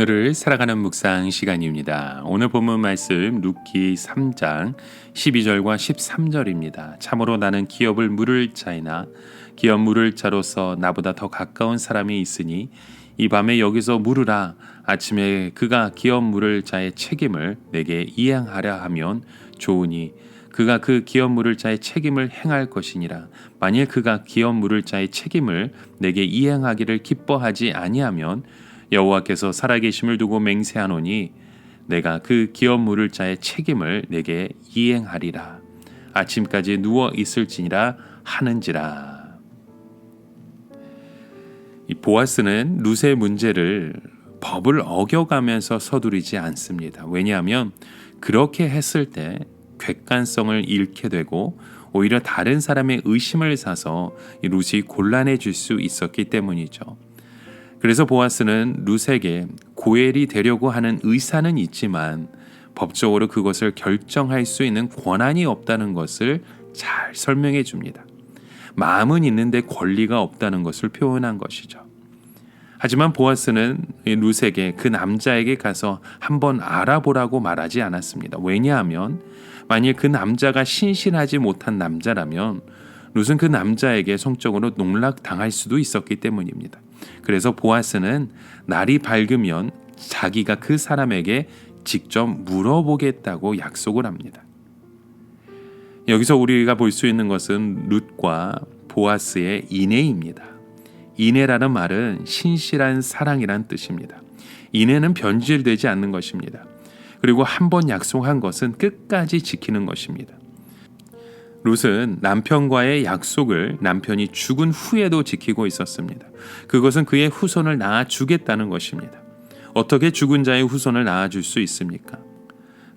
오늘을 살아가는 묵상 시간입니다. 오늘 본문 말씀 룻기 3장 12절과 13절입니다. 참으로 나는 기업을 물을 자이나 기업 물을 자로서 나보다 더 가까운 사람이 있으니 이 밤에 여기서 물으라 아침에 그가 기업 물을 자의 책임을 내게 이행하려 하면 좋으니 그가 그 기업 물을 자의 책임을 행할 것이니라 만일 그가 기업 물을 자의 책임을 내게 이행하기를 기뻐하지 아니하면 여호와께서 살아계심을 두고 맹세하노니 내가 그 기업 물을 자의 책임을 내게 이행하리라 아침까지 누워 있을지니라 하는지라 이 보아스는 룻의 문제를 법을 어겨가면서 서두르지 않습니다. 왜냐하면 그렇게 했을 때 객관성을 잃게 되고 오히려 다른 사람의 의심을 사서 룻이 곤란해질 수 있었기 때문이죠. 그래서 보아스는 룻에게 고엘이 되려고 하는 의사는 있지만 법적으로 그것을 결정할 수 있는 권한이 없다는 것을 잘 설명해 줍니다. 마음은 있는데 권리가 없다는 것을 표현한 것이죠. 하지만 보아스는 룻에게 그 남자에게 가서 한번 알아보라고 말하지 않았습니다. 왜냐하면 만일 그 남자가 신실하지 못한 남자라면 룻은 그 남자에게 성적으로 농락당할 수도 있었기 때문입니다. 그래서 보아스는 날이 밝으면 자기가 그 사람에게 직접 물어보겠다고 약속을 합니다. 여기서 우리가 볼 수 있는 것은 룻과 보아스의 인애입니다. 인애라는 말은 신실한 사랑이란 뜻입니다. 인애는 변질되지 않는 것입니다. 그리고 한 번 약속한 것은 끝까지 지키는 것입니다. 룻은 남편과의 약속을 남편이 죽은 후에도 지키고 있었습니다. 그것은 그의 후손을 낳아주겠다는 것입니다. 어떻게 죽은 자의 후손을 낳아줄 수 있습니까?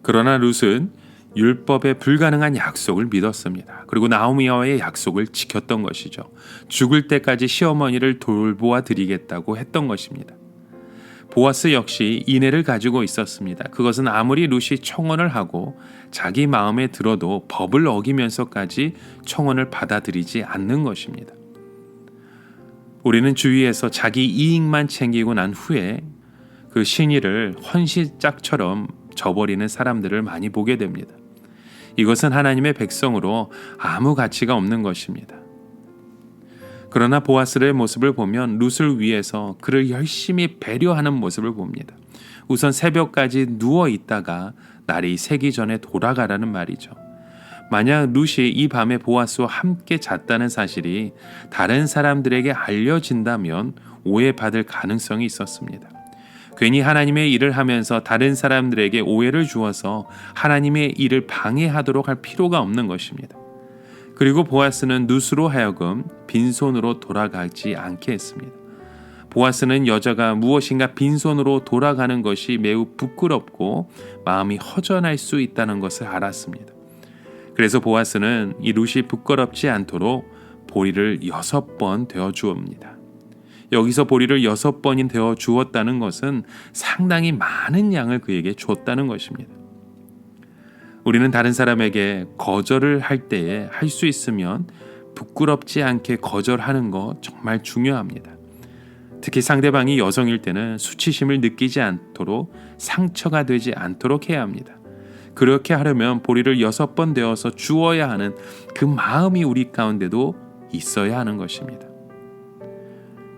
그러나 룻은 율법에 불가능한 약속을 믿었습니다. 그리고 나오미와의 약속을 지켰던 것이죠. 죽을 때까지 시어머니를 돌보아 드리겠다고 했던 것입니다. 보아스 역시 인애를 가지고 있었습니다. 그것은 아무리 룻이 청혼을 하고 자기 마음에 들어도 법을 어기면서까지 청혼을 받아들이지 않는 것입니다. 우리는 주위에서 자기 이익만 챙기고 난 후에 그 신의를 헌시짝처럼 저버리는 사람들을 많이 보게 됩니다. 이것은 하나님의 백성으로 아무 가치가 없는 것입니다. 그러나 보아스의 모습을 보면 룻을 위해서 그를 열심히 배려하는 모습을 봅니다. 우선 새벽까지 누워 있다가 날이 새기 전에 돌아가라는 말이죠. 만약 룻이 이 밤에 보아스와 함께 잤다는 사실이 다른 사람들에게 알려진다면 오해받을 가능성이 있었습니다. 괜히 하나님의 일을 하면서 다른 사람들에게 오해를 주어서 하나님의 일을 방해하도록 할 필요가 없는 것입니다. 그리고 보아스는 누스로 하여금 빈손으로 돌아가지 않게 했습니다. 보아스는 여자가 무엇인가 빈손으로 돌아가는 것이 매우 부끄럽고 마음이 허전할 수 있다는 것을 알았습니다. 그래서 보아스는 이 룻이 부끄럽지 않도록 보리를 여섯 번 되어 주옵니다. 여기서 보리를 여섯 번인 되어 주었다는 것은 상당히 많은 양을 그에게 줬다는 것입니다. 우리는 다른 사람에게 거절을 할 때에 할 수 있으면 부끄럽지 않게 거절하는 거 정말 중요합니다. 특히 상대방이 여성일 때는 수치심을 느끼지 않도록 상처가 되지 않도록 해야 합니다. 그렇게 하려면 보리를 여섯 번 되어서 주어야 하는 그 마음이 우리 가운데도 있어야 하는 것입니다.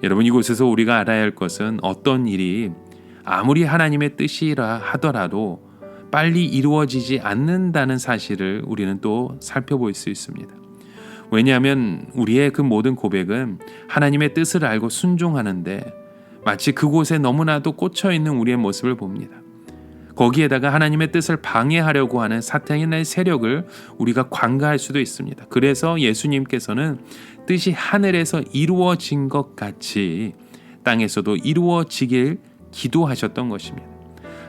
여러분 이곳에서 우리가 알아야 할 것은 어떤 일이 아무리 하나님의 뜻이라 하더라도 빨리 이루어지지 않는다는 사실을 우리는 또 살펴볼 수 있습니다. 왜냐하면 우리의 그 모든 고백은 하나님의 뜻을 알고 순종하는데 마치 그곳에 너무나도 꽂혀 있는 우리의 모습을 봅니다. 거기에다가 하나님의 뜻을 방해하려고 하는 사탄의 세력을 우리가 관가할 수도 있습니다. 그래서 예수님께서는 뜻이 하늘에서 이루어진 것 같이 땅에서도 이루어지길 기도하셨던 것입니다.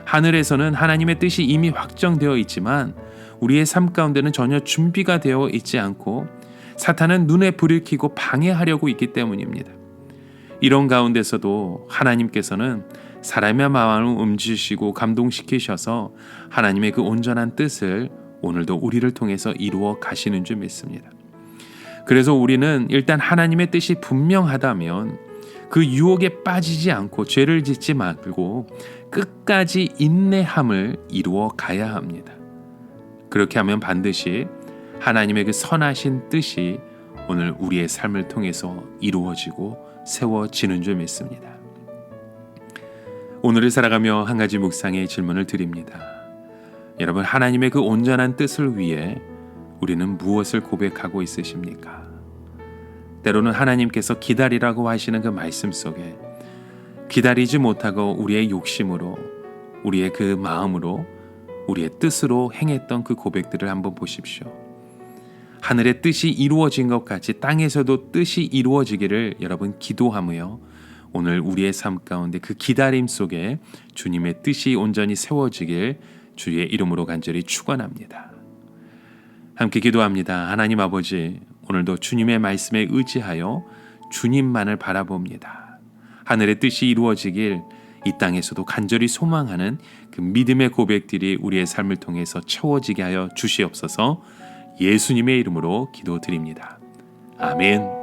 하늘에서는 하나님의 뜻이 이미 확정되어 있지만 우리의 삶 가운데는 전혀 준비가 되어 있지 않고 사탄은 눈에 불을 켜고 방해하려고 있기 때문입니다. 이런 가운데서도 하나님께서는 사람의 마음을 움직이시고 감동시키셔서 하나님의 그 온전한 뜻을 오늘도 우리를 통해서 이루어 가시는 줄 믿습니다. 그래서 우리는 일단 하나님의 뜻이 분명하다면 그 유혹에 빠지지 않고 죄를 짓지 말고 끝까지 인내함을 이루어 가야 합니다. 그렇게 하면 반드시 하나님의 그 선하신 뜻이 오늘 우리의 삶을 통해서 이루어지고 세워지는 줄 믿습니다. 오늘을 살아가며 한 가지 묵상의 질문을 드립니다. 여러분 하나님의 그 온전한 뜻을 위해 우리는 무엇을 고백하고 있으십니까? 때로는 하나님께서 기다리라고 하시는 그 말씀 속에 기다리지 못하고 우리의 욕심으로 우리의 그 마음으로 우리의 뜻으로 행했던 그 고백들을 한번 보십시오. 하늘의 뜻이 이루어진 것 같이 땅에서도 뜻이 이루어지기를 여러분 기도하며 오늘 우리의 삶 가운데 그 기다림 속에 주님의 뜻이 온전히 세워지길 주의 이름으로 간절히 축원합니다. 함께 기도합니다. 하나님 아버지, 오늘도 주님의 말씀에 의지하여 주님만을 바라봅니다. 하늘의 뜻이 이루어지길 이 땅에서도 간절히 소망하는 그 믿음의 고백들이 우리의 삶을 통해서 채워지게 하여 주시옵소서 예수님의 이름으로 기도드립니다. 아멘.